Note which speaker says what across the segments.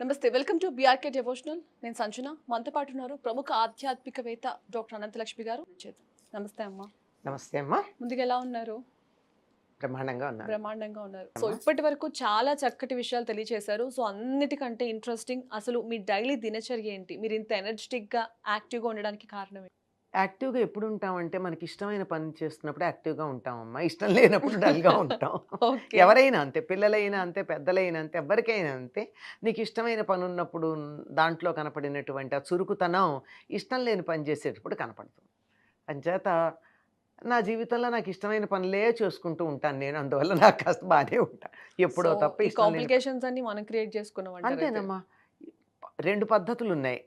Speaker 1: నమస్తే welcome to BRK devotional నేను సంజన. మనతో పాటు ఉన్నారు ప్రముఖ ఆధ్యాత్మికవేత్త డాక్టర్ అనంతలక్ష్మి గారు. నమస్తే అమ్మా.
Speaker 2: నమస్తే అమ్మా.
Speaker 1: ముందుగా ఎలా ఉన్నారు?
Speaker 2: బ్రహ్మాండంగా ఉన్నారు.
Speaker 1: బ్రహ్మాండంగా ఉన్నారు. సో. ఇప్పటి వరకు చాలా చక్కటి విషయాలు తెలియజేశారు సో అన్నిటికంటే ఇంట్రెస్టింగ్ అసలు మీ డైలీ దినచర్య ఏంటి? మీరు ఇంత ఎనర్జెటిక్గా యాక్టివ్గా ఉండడానికి కారణం ఏంటి?
Speaker 2: యాక్టివ్గా ఎప్పుడు ఉంటామంటే మనకి ఇష్టమైన పని చేస్తున్నప్పుడు యాక్టివ్గా ఉంటామమ్మా. ఇష్టం లేనప్పుడు డల్గా ఉంటాం. ఎవరైనా అంతే పిల్లలైనా అంతే పెద్దలైనా అంతే ఎవరికైనా అంతే నీకు ఇష్టమైన పని ఉన్నప్పుడు దాంట్లో కనపడినటువంటి ఆ చురుకుతనం ఇష్టం లేని పని చేసేటప్పుడు కనపడుతుంది అంచేత నా జీవితంలో నాకు ఇష్టమైన పనులే చేసుకుంటూ ఉంటాను నేను. అందువల్ల నాకు కాస్త బాగానే ఉంటా. ఎప్పుడో తప్ప
Speaker 1: కాంప్లికేషన్స్ అన్ని మనం క్రియేట్ చేసుకున్నాం.
Speaker 2: అంతేనమ్మా. రెండు పద్ధతులు ఉన్నాయి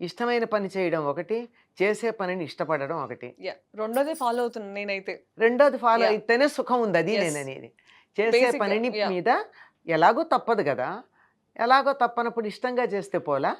Speaker 2: ఇష్టమైన పని చేయడం ఒకటి చేసే పనిని ఇష్టపడడం ఒకటి.
Speaker 1: రెండోదే ఫాలో అవుతున్నాను నేనైతే.
Speaker 2: రెండోది ఫాలో. అయితేనే సుఖం ఉంది అది
Speaker 1: Yes.
Speaker 2: నేను అనేది చేసే పనిని. మీద ఎలాగో తప్పదు కదా. ఎలాగో తప్పనప్పుడు ఇష్టంగా చేస్తే పోలా?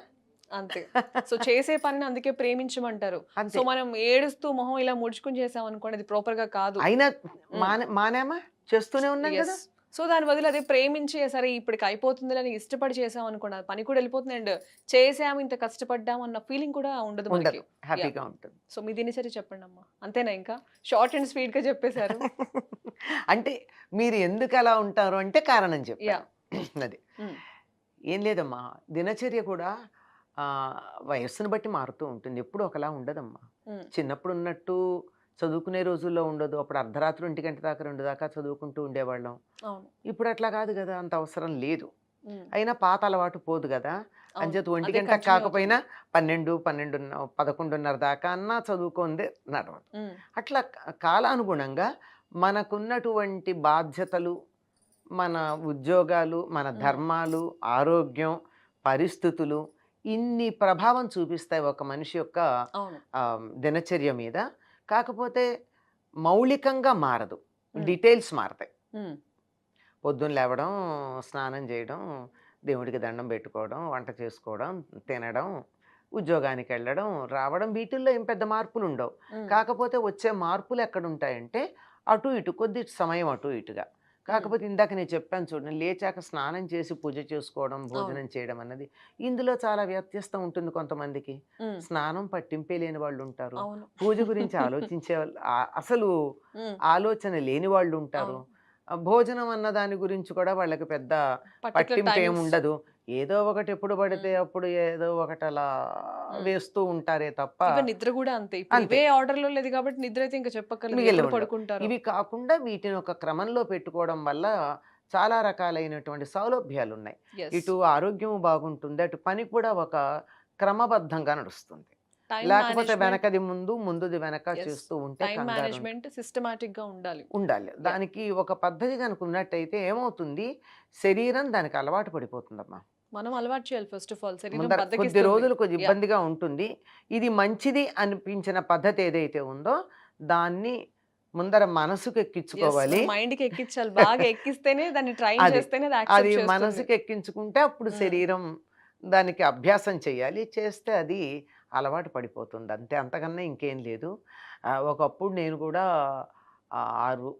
Speaker 1: అంతే. సో చేసే పనిని అందుకే ప్రేమించమంటారు. సో మనం ఏడుస్తూ మొహం ఇలా ముడుచుకుని చేసాం అనుకోండి అది ప్రాపర్గా కాదు.
Speaker 2: అయినా మానే మానేమా? చేస్తూనే ఉన్నాం కదా.
Speaker 1: సో దాని బదులు అదే ప్రేమించి సరే ఇప్పటికి అయిపోతుంది అని ఇష్టపడి చేసాం అనుకోండి ఆ పని కూడా వెళ్ళిపోతుంది అండ్ చేసాము ఇంత కష్టపడ్డాం అన్న ఫీలింగ్ కూడా ఉండదు మనకి.
Speaker 2: హ్యాపీగా ఉంటుంది.
Speaker 1: సో మీ దినచర్య చెప్పండి అమ్మా అంతేనా ఇంకా? షార్ట్ అండ్ స్వీట్గా చెప్పేశారు.
Speaker 2: అంటే మీరు ఎందుకు అలా ఉంటారు అంటే కారణం. చెప్పాను అది.
Speaker 1: Mm.
Speaker 2: ఏం లేదమ్మా దినచర్య కూడా వయస్సును బట్టి మారుతూ ఉంటుంది. ఎప్పుడు ఒకలా ఉండదమ్మా.
Speaker 1: Mm.
Speaker 2: చిన్నప్పుడు ఉన్నట్టు చదువుకునే రోజుల్లో ఉండదు. అప్పుడు అర్ధరాత్రి ఒంటి గంట దాకా రెండు దాకా చదువుకుంటూ ఉండేవాళ్ళం. ఇప్పుడు అట్లా కాదు కదా అంత అవసరం లేదు. అయినా పాత అలవాటు పోదు కదా. అంచేత ఒంటి గంట కాకపోయినా పన్నెండు పన్నెండు పదకొండున్నర దాకా అన్నా చదువుకుందే నడవదు. అట్లా కాలానుగుణంగా మనకున్నటువంటి బాధ్యతలు మన ఉద్యోగాలు మన. ధర్మాలు ఆరోగ్యం పరిస్థితులు ఇన్ని ప్రభావం చూపిస్తాయి ఒక మనిషి యొక్క దినచర్య మీద. కాకపోతే మౌలికంగా మారదు. డీటెయిల్స్ మారతాయి. పొద్దున్న లేవడం స్నానం చేయడం దేవుడికి దండం పెట్టుకోవడం వంట చేసుకోవడం తినడం ఉద్యోగానికి వెళ్ళడం రావడం వీటిల్లో ఏం పెద్ద మార్పులు ఉండవు. కాకపోతే వచ్చే మార్పులు ఎక్కడ ఉంటాయంటే అటు ఇటు కొద్ది సమయం అటు ఇటుగా కాకపోతే ఇందాక నేను చెప్పాను చూడండి లేచాక స్నానం చేసి పూజ చేసుకోవడం భోజనం చేయడం అన్నది ఇందులో చాలా వ్యత్యస్తం ఉంటుంది కొంతమందికి. స్నానం పట్టింపే లేని వాళ్ళు ఉంటారు. పూజ గురించి ఆలోచించే అసలు. ఆలోచన లేని వాళ్ళు ఉంటారు. భోజనం అన్న దాని గురించి కూడా వాళ్ళకి పెద్ద పట్టింపు ఏమి. ఉండదు. ఏదో ఒకటి ఎప్పుడు పడితే. అప్పుడు ఏదో ఒకటి అలా. వేస్తూ ఉంటారే తప్ప
Speaker 1: నిద్ర కూడా అంతే. ఇవే ఆర్డర్లో లేదు కాబట్టి నిద్ర అయితే ఇంకా చెప్పక్కర్లేదు. పడుకుంటారు
Speaker 2: ఇవి కాకుండా వీటిని ఒక క్రమంలో పెట్టుకోవడం వల్ల చాలా రకాలైనటువంటి సౌలభ్యాలు ఉన్నాయి. ఇటు ఆరోగ్యం బాగుంటుంది అటు పని కూడా ఒక క్రమబద్ధంగా నడుస్తుంది లేకపోతే వెనకది ముందు ముందుది వెనక. చేస్తూ ఉంటే
Speaker 1: మేనేజ్మెంట్ సిస్టమాటిక్గా ఉండాలి
Speaker 2: ఉండాలి దానికి ఒక పద్ధతి కనుక ఉన్నట్టయితే ఏమవుతుంది శరీరం దానికి అలవాటు పడిపోతుందమ్మా
Speaker 1: మనం అలవాటు చేయాలి ఫస్ట్ ఆఫ్ ఆల్ శరీరం
Speaker 2: కొద్ది. రోజులు కొద్ది. ఇబ్బందిగా ఉంటుంది. ఇది మంచిది అనిపించిన పద్ధతి ఏదైతే ఉందో దాన్ని ముందర మనసుకు ఎక్కించుకోవాలి.
Speaker 1: మన మైండ్కి ఎక్కించాలి. బాగా ఎక్కిస్తేనే దాన్ని
Speaker 2: అది-
Speaker 1: చేస్తేనే అది
Speaker 2: మనసుకు ఎక్కించుకుంటే అప్పుడు
Speaker 1: Mm.
Speaker 2: శరీరం దానికి అభ్యాసం చేయాలి. చేస్తే అది అలవాటు పడిపోతుంది. అంతే. అంతకన్నా ఇంకేం లేదు. ఒకప్పుడు నేను కూడా ఆరు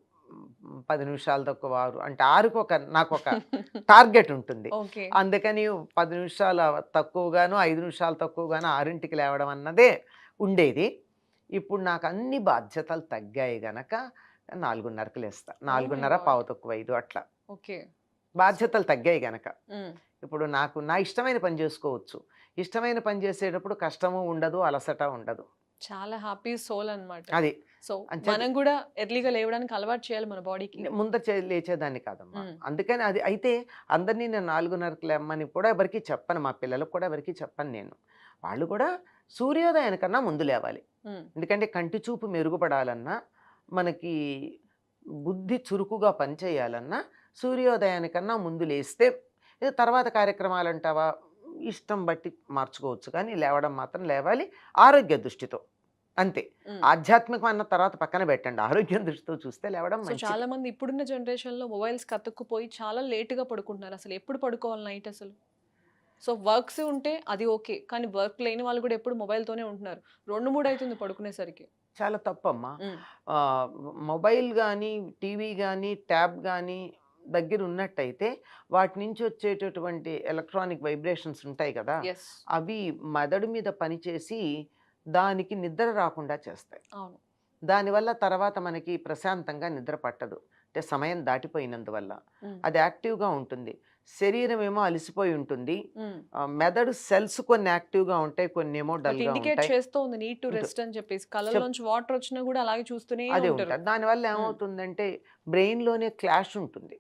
Speaker 2: పది నిమిషాలు తక్కువ ఆరు అంటే ఆరుకు ఒక నాకు ఒక టార్గెట్ ఉంటుంది. అందుకని పది నిమిషాలు తక్కువగాను ఐదు నిమిషాలు తక్కువగాను ఆరింటికి లేవడం అన్నదే ఉండేది. ఇప్పుడు నాకు అన్ని బాధ్యతలు తగ్గాయి గనక నాలుగున్నరకు లేస్తా. నాలుగున్నర. పావు తక్కువ ఐదు అట్లా.
Speaker 1: ఓకే.
Speaker 2: బాధ్యతలు తగ్గాయి గనక. ఇప్పుడు నాకు నా ఇష్టమైన పని చేసుకోవచ్చు. ఇష్టమైన పని చేసేటప్పుడు కష్టము ఉండదు అలసట ఉండదు.
Speaker 1: చాలా హ్యాపీ సోల్ అన్నమాట.
Speaker 2: అది.
Speaker 1: సో మనం కూడా ఎర్లీగా లేవడానికి అలవాటు చేయాలి మన బాడీకి.
Speaker 2: ముందర లేచేదాన్ని కాదమ్మా.
Speaker 1: మ్మ్.
Speaker 2: అందుకని అది అయితే అందరినీ నేను నాలుగున్నరకు లేమ్మని కూడా ఎవరికి చెప్పను. మా పిల్లలకు కూడా ఎవరికి చెప్పను నేను. వాళ్ళు కూడా సూర్యోదయానికన్నా ముందు లేవాలి. ఎందుకంటే కంటి చూపు మెరుగుపడాలన్నా మనకి బుద్ధి చురుకుగా పనిచేయాలన్నా సూర్యోదయానికన్నా ముందు లేస్తే తర్వాత కార్యక్రమాలు అంటావా? ఇష్టం బట్టి మార్చుకోవచ్చు. కానీ లేవడం మాత్రం లేవాలి ఆరోగ్య దృష్టితో. అంతే. ఆధ్యాత్మికం అన్న తర్వాత పక్కన పెట్టండి. ఆరోగ్యం దృష్టితో చూస్తే లేవడం.
Speaker 1: చాలా మంది ఇప్పుడున్న జనరేషన్లో మొబైల్స్ కతుక్కుపోయి చాలా లేట్గా పడుకుంటున్నారు. అసలు ఎప్పుడు పడుకోవాలి నైట్ అసలు? సో వర్క్స్ ఉంటే అది ఓకే. కానీ వర్క్ లేని వాళ్ళు కూడా ఎప్పుడు mobile తోనే ఉంటున్నారు. రెండు మూడు అవుతుంది పడుకునేసరికి.
Speaker 2: చాలా తప్పమ్మా. మొబైల్ కానీ టీవీ కానీ ట్యాబ్ కానీ దగ్గర ఉన్నట్టయితే వాటి నుంచి వచ్చేటటువంటి ఎలక్ట్రానిక్ వైబ్రేషన్స్ ఉంటాయి కదా అవి మెదడు మీద పనిచేసి దానికి నిద్ర రాకుండా చేస్తాయి.
Speaker 1: అవును.
Speaker 2: దానివల్ల తర్వాత మనకి ప్రశాంతంగా నిద్ర పట్టదు. అంటే సమయం దాటిపోయినందువల్ల. అది యాక్టివ్గా ఉంటుంది. శరీరం ఏమో అలసిపోయి ఉంటుంది. మెదడు సెల్స్ కొన్ని యాక్టివ్గా ఉంటాయి కొన్ని ఏమో డల్గా
Speaker 1: ఇండికేట్ చేస్తూ ఉంది. Need to. రెస్ట్ అని చెప్పేసి. కళ్ళలోంచి వాటర్ వచ్చినా కూడా అలాగే చూస్తూనే
Speaker 2: అదే ఉంటుంది దానివల్ల ఏమవుతుందంటే బ్రెయిన్లోనే క్లాష్ ఉంటుంది.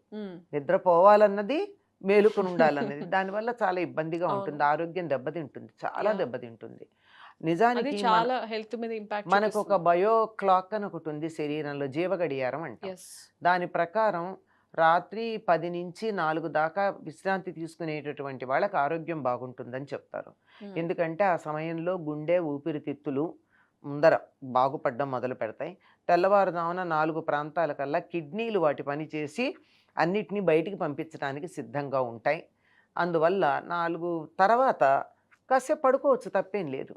Speaker 2: నిద్రపోవాలన్నది మేలుకొని ఉండాలన్నది. దానివల్ల చాలా ఇబ్బందిగా ఉంటుంది. ఆరోగ్యం దెబ్బతింటుంది. చాలా. దెబ్బతింటుంది. నిజానికి
Speaker 1: చాలా హెల్త్ మీద ఇంపాక్ట్
Speaker 2: మనకు ఒక బయో క్లాక్ అని ఒకటి ఉంది శరీరంలో జీవ గడియారం అంటాం దాని ప్రకారం రాత్రి పది నుంచి నాలుగు దాకా విశ్రాంతి తీసుకునేటటువంటి వాళ్ళకి ఆరోగ్యం బాగుంటుందని చెప్తారు. ఎందుకంటే ఆ సమయంలో గుండె ఊపిరితిత్తులు ముందర బాగుపడడం మొదలు పెడతాయి. తెల్లవారుజామున నాలుగు ప్రాంతాల కల్లా కిడ్నీలు వాటి పని చేసి అన్నిటినీ బయటికి పంపించడానికి సిద్ధంగా ఉంటాయి. అందువల్ల నాలుగు తర్వాత కాసేపు పడుకోవచ్చు తప్పేం లేదు.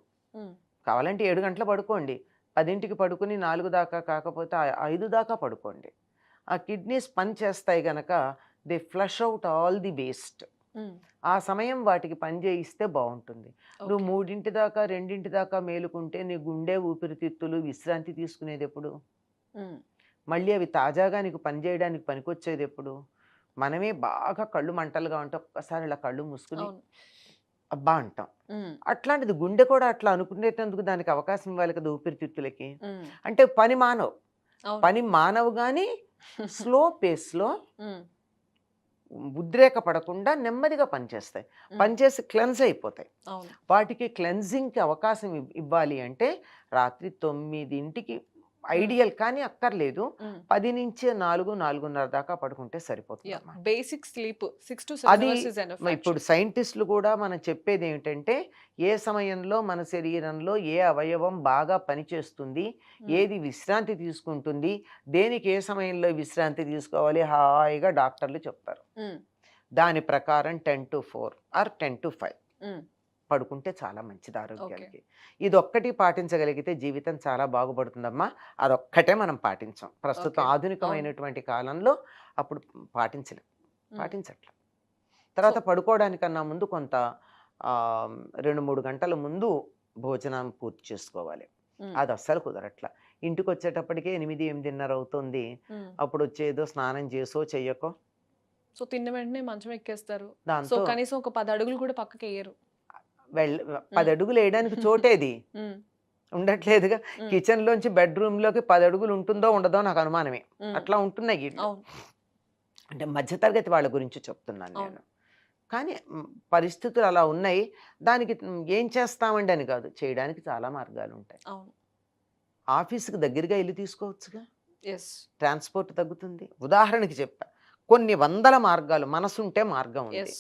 Speaker 2: కావాలంటే ఏడు గంటలు పడుకోండి. పదింటికి పడుకుని నాలుగు దాకా కాకపోతే ఐదు దాకా పడుకోండి. ఆ కిడ్నీస్ పని చేస్తాయి గనక they flush out all the waste ఆ సమయం వాటికి పని చేయిస్తే బాగుంటుంది. నువ్వు మూడింటి దాకా రెండింటి దాకా మేలుకుంటే నీ గుండె ఊపిరితిత్తులు విశ్రాంతి తీసుకునేది ఎప్పుడు? మళ్ళీ అవి తాజాగా నీకు పని చేయడానికి పనికొచ్చేది ఎప్పుడు? మనమే బాగా కళ్ళు మంటలుగా ఉంటే ఒక్కసారి ఇలా కళ్ళు మూసుకుని అబ్బా! అంటాం. అట్లాంటిది గుండె కూడా అట్లా అనుకునేటందుకు దానికి అవకాశం ఇవ్వాలి కదా ఊపిరితిత్తులకి. అంటే పని మానవ్. పని మానవు కానీ స్లో పేస్లో ఉద్రేక పడకుండా నెమ్మదిగా పనిచేస్తాయి పనిచేసి క్లెన్స్ అయిపోతాయి. వాటికి క్లెన్జింగ్కి అవకాశం ఇవ్- ఇవ్వాలి అంటే రాత్రి తొమ్మిదింటికి ఐడియల్ కానీ అక్కర్లేదు. పది నుంచి నాలుగు నాలుగున్నర దాకా పడుకుంటే సరిపోతుంది.
Speaker 1: బేసిక్ స్లీప్ సిక్స్ టు
Speaker 2: అది ఇప్పుడు సైంటిస్టులు కూడా మనం చెప్పేది ఏమిటంటే ఏ సమయంలో మన శరీరంలో ఏ అవయవం బాగా పనిచేస్తుంది ఏది విశ్రాంతి తీసుకుంటుంది దేనికి ఏ సమయంలో విశ్రాంతి తీసుకోవాలి హాయిగా డాక్టర్లు చెప్తారు. దాని ప్రకారం ten to four or ten to five. పడుకుంటే చాలా మంచిది ఆరోగ్యానికి. ఇది ఒక్కటి పాటించగలిగితే జీవితం చాలా బాగుపడుతుందమ్మా. అదొక్కటే మనం పాటించాం. ప్రస్తుతం. ఆధునికమైనటువంటి కాలంలో అప్పుడు పాటించలేం. పాటించట్ల. తర్వాత పడుకోవడానికన్నా ముందు కొంత రెండు మూడు గంటల ముందు భోజనం పూర్తి చేసుకోవాలి. అది అస్సలు కుదరట్ల. ఇంటికి వచ్చేటప్పటికే ఎనిమిది ఎనిమిదిన్నర అవుతుంది. అప్పుడు వచ్చేదో స్నానం చేసో చెయ్యకో.
Speaker 1: సో తిన్న వెంటనే మంచం ఎక్కేస్తారు
Speaker 2: దాంతో
Speaker 1: కనీసం ఒక పది అడుగులు కూడా పక్కకి వేయరు
Speaker 2: వెళ్ళ పది అడుగులు వేయడానికి చోటేది. ఉండట్లేదుగా. కిచెన్ లోంచి బెడ్రూమ్లోకి పది అడుగులు ఉంటుందో ఉండదో నాకు అనుమానమే. అట్లా ఉంటున్నాయి అంటే మధ్యతరగతి వాళ్ళ గురించి చెప్తున్నాను. నేను. కానీ పరిస్థితులు అలా ఉన్నాయి. దానికి ఏం చేస్తామండి అని కాదు. చేయడానికి చాలా మార్గాలు ఉంటాయి. ఆఫీస్కి దగ్గరగా ఇల్లు తీసుకోవచ్చుగా? ట్రాన్స్పోర్ట్ తగ్గుతుంది. ఉదాహరణకి చెప్పా. కొన్ని వందల మార్గాలు మనసుంటే మార్గం ఉంది.